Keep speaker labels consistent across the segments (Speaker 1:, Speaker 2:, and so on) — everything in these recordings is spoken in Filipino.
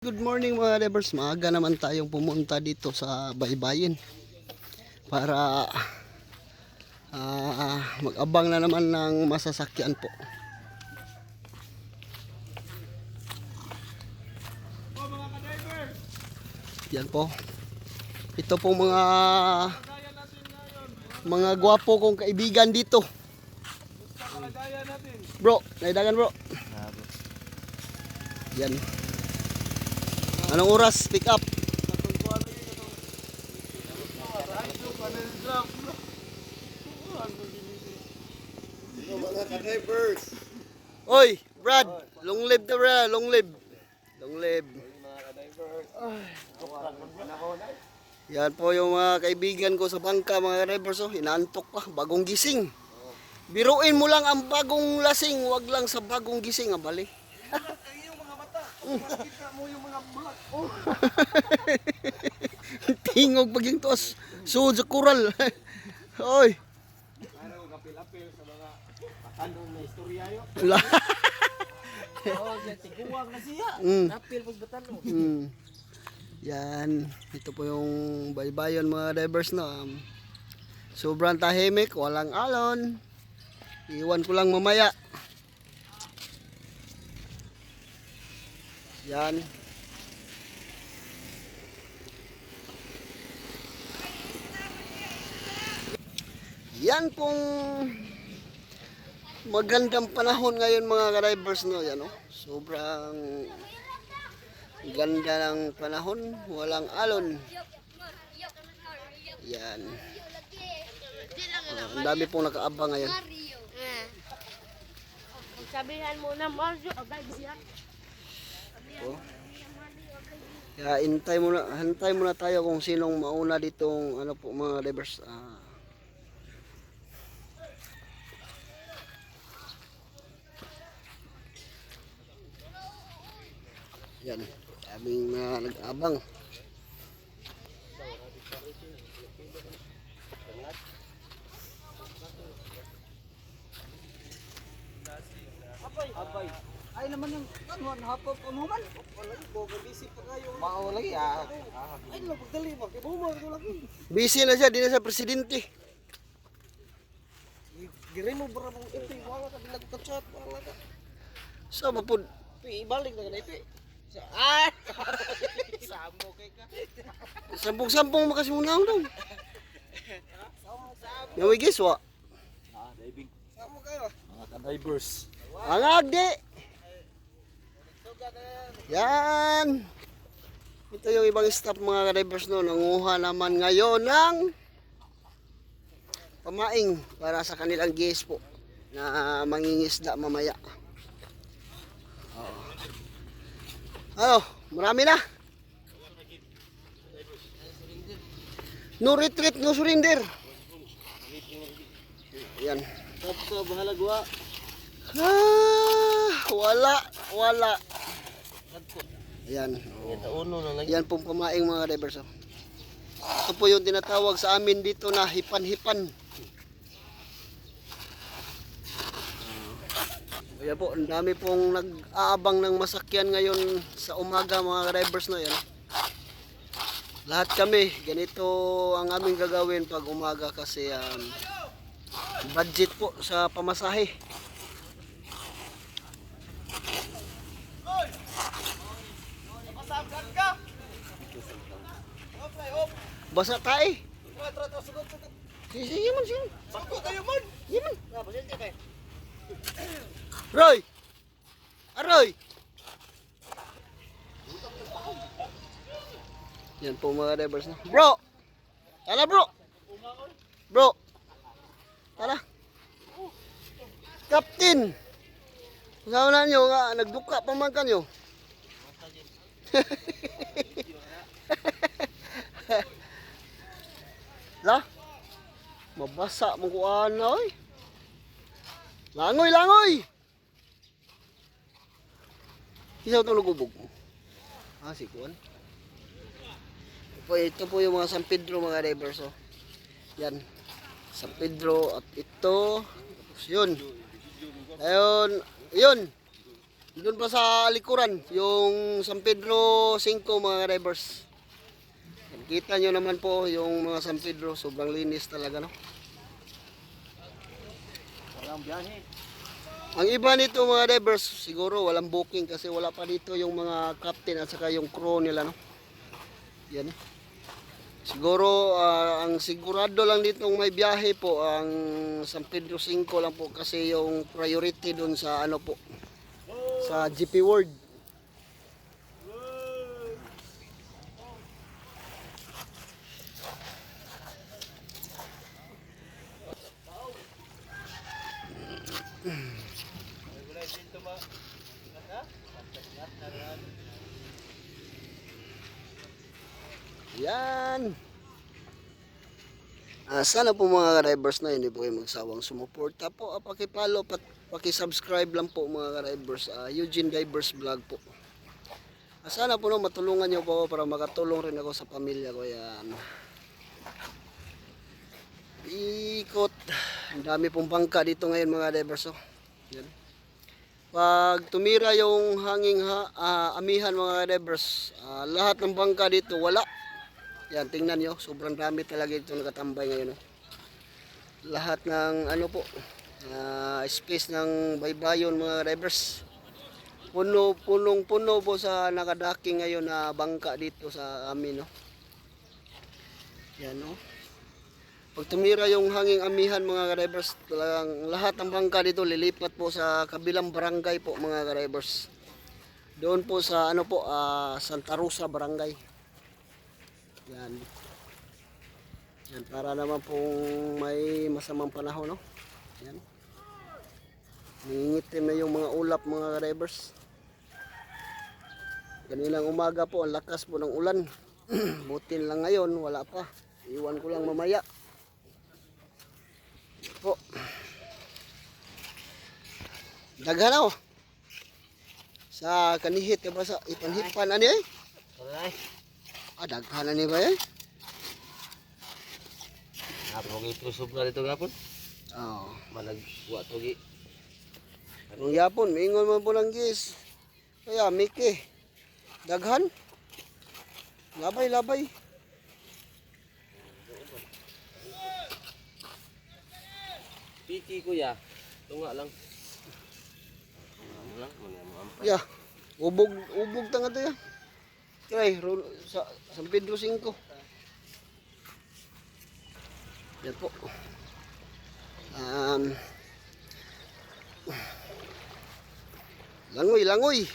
Speaker 1: Good morning mga drivers. Maaga naman tayong pumunta dito sa Baybayin para ah, mag-abang na naman ng masasakyan po. Yan po. Ito po mga mga gwapo kong kaibigan dito. Bro, naidagan bro. Yan. Anong oras? Pick up. Oy, Brad, long live the Brad, long live. Long live. Yan po yung mga kaibigan ko sa bangka, mga drivers. Oh, inaantok pa, bagong gising. Biruin mo lang ang bagong lasing, wag lang sa bagong gising, abali.
Speaker 2: Makita mo yung mga black. Oh.
Speaker 1: Tingog pag yung tos. Sud sa kural. Oy.
Speaker 2: Ano, kapil-apil sa mga na istorya yun.
Speaker 1: Wala.
Speaker 2: Oo, tiguwag na siya.
Speaker 1: Mm.
Speaker 2: Napil pag batano.
Speaker 1: Hmm. Yan. Ito po yung baybayon mga divers no. Um, sobrang tahimik, walang alon. Iwan ko lang mamaya. Yan. Yan pong magandang panahon ngayon mga ka-divers no. Yan oh. Sobrang Ganda ng panahon, walang alon. Yan. Ah, ang dami pong nakaabang ngayon.
Speaker 3: Sabihan mo na Mario, agad siya.
Speaker 1: Oh. Kaya hintay muna, hantay muna tayo kung sinong mauna ditong ano po mga divers. Ah, yan. Daming na nag-abang.
Speaker 2: Ay naman yung kanuan hapon pa mo man. Wala ko busy pa kayo. Mao lagi ah. Ay na pagdali mo kay bumar ko lagi.
Speaker 1: Busy na siya, di na siya presidente.
Speaker 2: Gire mo bara mong ito, wala ka bilag ka chat, wala ka.
Speaker 1: Sa mapud.
Speaker 2: Pi ibalik na pi. Sa ay. Samo kay ka.
Speaker 1: Sampung-sampung makasimunaw daw. Yawi giswa.
Speaker 2: Ah, diving. Samo kayo. Mga ka-divers.
Speaker 1: Ang agdi. Yan. Ito yung ibang staff mga drivers no. Nanguha naman ngayon ng pamaing para sa kanilang gas po na mangingisda mamaya. Oo. Ano, marami na. No retreat, no surrender. Yan.
Speaker 2: Tapos bahala gua.
Speaker 1: Ah, wala, wala. Ayan.
Speaker 2: Ito uno na lagi.
Speaker 1: Yan pong pamaing mga drivers. oh. Ito po yung tinatawag sa amin dito na hipan-hipan. Ayan po, ang dami pong nag-aabang ng masakyan ngayon sa umaga mga drivers na yan. Lahat kami, ganito ang aming gagawin pag umaga kasi um, budget po sa pamasahe. Basa tayo.
Speaker 2: Tra tra tra sugod sugod.
Speaker 1: Sige, sige man, sige.
Speaker 2: Bako tayo man.
Speaker 1: Sige man.
Speaker 2: Na, pasilti kay.
Speaker 1: Roy! Aroy! Yan po mga drivers na. Bro! Tala bro! Bro! Tala! Captain! Kasama na nyo nga, nagduka pa man kanyo. Mabasa mo kuhaan na oy. Langoy, langoy! Isaw itong lugubog. Ah, si Kuan. Ito po, yung mga San Pedro mga drivers. Oh. Yan. San Pedro at ito. Tapos yun. Ayun. Yun. Doon pa sa likuran, yung San Pedro 5 mga drivers. Kita nyo naman po yung mga San Pedro, sobrang linis talaga no.
Speaker 2: Walang biyahe.
Speaker 1: Ang iba nito mga drivers, siguro walang booking kasi wala pa dito yung mga captain at saka yung crew nila no. Yan. Siguro ah, ang sigurado lang dito may biyahe po ang San Pedro 5 lang po kasi yung priority doon sa ano po sa GP World. Yan. Ah, sana po mga drivers na hindi po kayo magsawang sumuporta po. Ah, pakipalo, pat, pakisubscribe lang po mga drivers. Ah, Eugene Divers Vlog po. Ah, sana po no, matulungan niyo po para makatulong rin ako sa pamilya ko. Yan. Ikot. Ang dami pong bangka dito ngayon mga drivers. Oh. Yan. Pag tumira yung hanging ha, ah, amihan mga drivers, ah, lahat ng bangka dito wala. Yan, tingnan nyo. Sobrang dami talaga ito nakatambay ngayon. oh. Lahat ng ano po, ah, space ng baybayon mga drivers. Puno, punong puno po sa nakadaking ngayon na bangka dito sa amin. No? Yan no. Pag tumira yung hanging amihan mga drivers, talagang lahat ng bangka dito lilipat po sa kabilang barangay po mga drivers. Doon po sa ano po, ah, Santa Rosa barangay. Yan. Yan, para naman pong may masamang panahon, no? Yan. Nangingitim na yung mga ulap, mga drivers. Kaninang umaga po, ang lakas po ng ulan. Butin lang ngayon, wala pa. Iwan ko lang mamaya. Po. Daghan ako. Sa kanihit, ba sa ipanhipan, ano eh?
Speaker 2: Alright.
Speaker 1: Ah, daghan ni ba eh?
Speaker 2: Napag ito sobra dito gapon.
Speaker 1: Oo.
Speaker 2: Malagwa to gi.
Speaker 1: Ang yapon, mingon man po lang gis. Kaya, Miki. Daghan. Labay, labay.
Speaker 2: Piki kuya. Tunga lang. Ano lang.
Speaker 1: Ya. Ubog, ubog tanga to ya. Try, roll, sa San Pedro 5. Yan po. Um, langoy, langoy.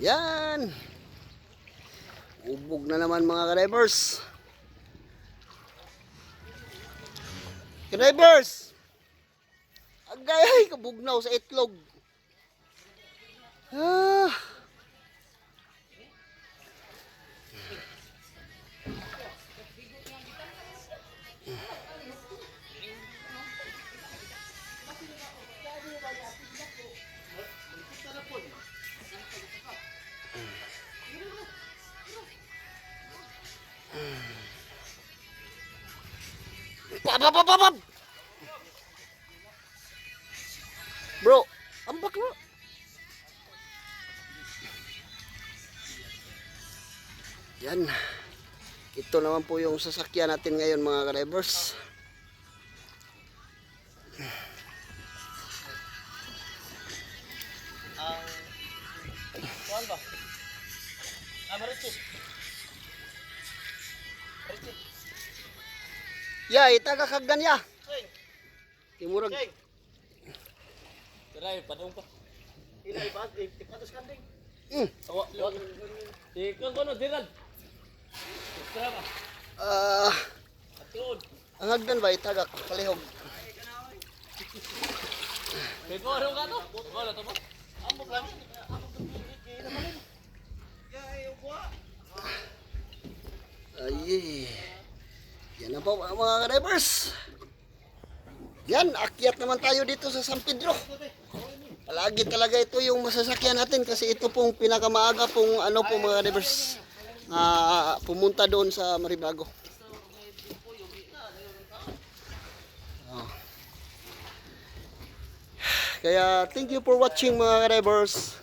Speaker 1: Yan. Ubog na naman mga drivers. Drivers! Agay, kabugnaw sa itlog. Ah. Yan. Ito naman po yung sasakyan natin ngayon mga drivers.
Speaker 2: Kuan ba? Ah.
Speaker 1: Ya, itaga kagdan ya. Timurag.
Speaker 2: Tiray, padung pa. Ilay ba? Ipatos kanding.
Speaker 1: Mm.
Speaker 2: Awa, awa. Tikon ko no, diran. Extra ba?
Speaker 1: Ah,
Speaker 2: Atun.
Speaker 1: ang hagdan ba itaga palihog.
Speaker 2: Ano ka to? Wala to ba? Amo lang.
Speaker 1: Ay. Yan na po mga drivers. Yan, akyat naman tayo dito sa San Pedro. Palagi talaga ito yung masasakyan natin kasi ito pong pinakamaaga pong ano po mga drivers uh, pumunta doon sa Maribago. Oh. Kaya thank you for watching mga drivers.